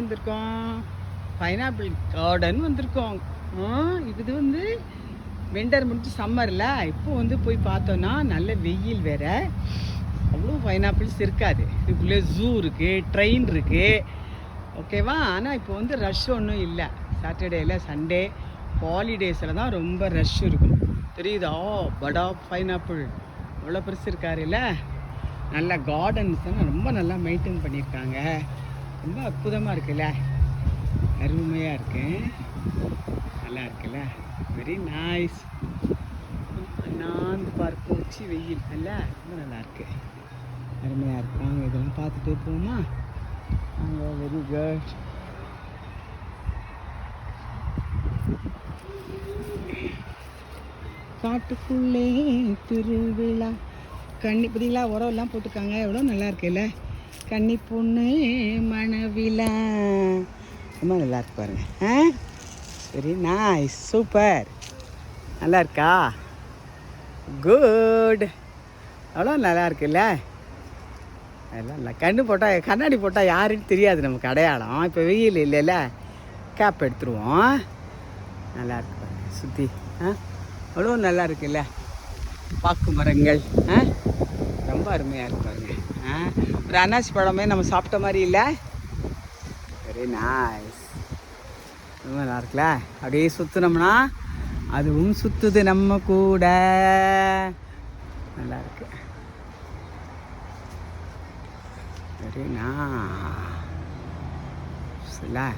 வந்திருக்கோம். Pineapple garden வந்திருக்கோம். ஆ, இது வந்து விண்டர் முடிஞ்சு சம்மரில் இப்போ வந்து போய் பார்த்தோன்னா நல்ல வெயில் வேற. அவ்வளோ பைனாப்பிள்ஸ் இருக்காது. இதுக்குள்ளே ஜூ இருக்குது ட்ரெயின் இருக்குது ஓகேவா ஆனால் இப்போ வந்து ரஷ் ஒன்றும் இல்லை. சாட்டர்டேயில் சண்டே ஹாலிடேஸில் தான் ரொம்ப ரஷ் இருக்கும். தெரியுதா? படா பைனாப்பிள் அவ்வளோ பெருசு இருக்காருல்ல. நல்ல கார்டன்ஸ் ரொம்ப நல்லா மெயின்டைன் பண்ணியிருக்காங்க. ரொம்ப அற்புதமாக இருக்குல்ல? அருமையாக இருக்கு. நல்லா இருக்குல்ல? வெரி நைஸ் நான் பார்க்க வச்சு வெயில் அல்ல ரொம்ப நல்லா இருக்கு. அருமையாக இருக்கு. இதெல்லாம் பார்த்துட்டு போமா அங்கே வெரி குட் காட்டுக்குள்ளே திருவிழா. கண்ணி பார்த்தீங்களா உரம் எல்லாம் போட்டிருக்காங்க. எவ்வளோ நல்லா இருக்குல்ல? கன்னி பொண்ணு மணவிழா. ரொம்ப நல்லா இருக்கு பாருங்க. ஆ? சரி நாய்ஸ் சூப்பர் நல்லா இருக்கா? குட் அவ்வளோ நல்லா இருக்குல்ல? அதெல்லாம் இல்லை கண்ணு போட்டால் கண்ணாடி போட்டால் யாருன்னு தெரியாது நமக்கு அடையாளம். இப்போ வெயில் இல்லைல்ல. கேப் எடுத்துருவோம். நல்லா இருக்கு சுற்றி ஆ? அவ்வளோ நல்லா இருக்குல்ல? பாக்கு மரங்கள். ஆ? ரொம்ப அருமையாக இருக்கு பாருங்க. ஒரு அன்னாசி பழமே நம்ம சாப்பிட்ட மாதிரி இல்லை. வெரி நைஸ் ரொம்ப நல்லா இருக்குல்ல? அப்படியே சுற்றுனோம்னா அதுவும் சுற்றுது நம்ம கூட. நல்லா இருக்கு. வெரி நைஸ் இல்லை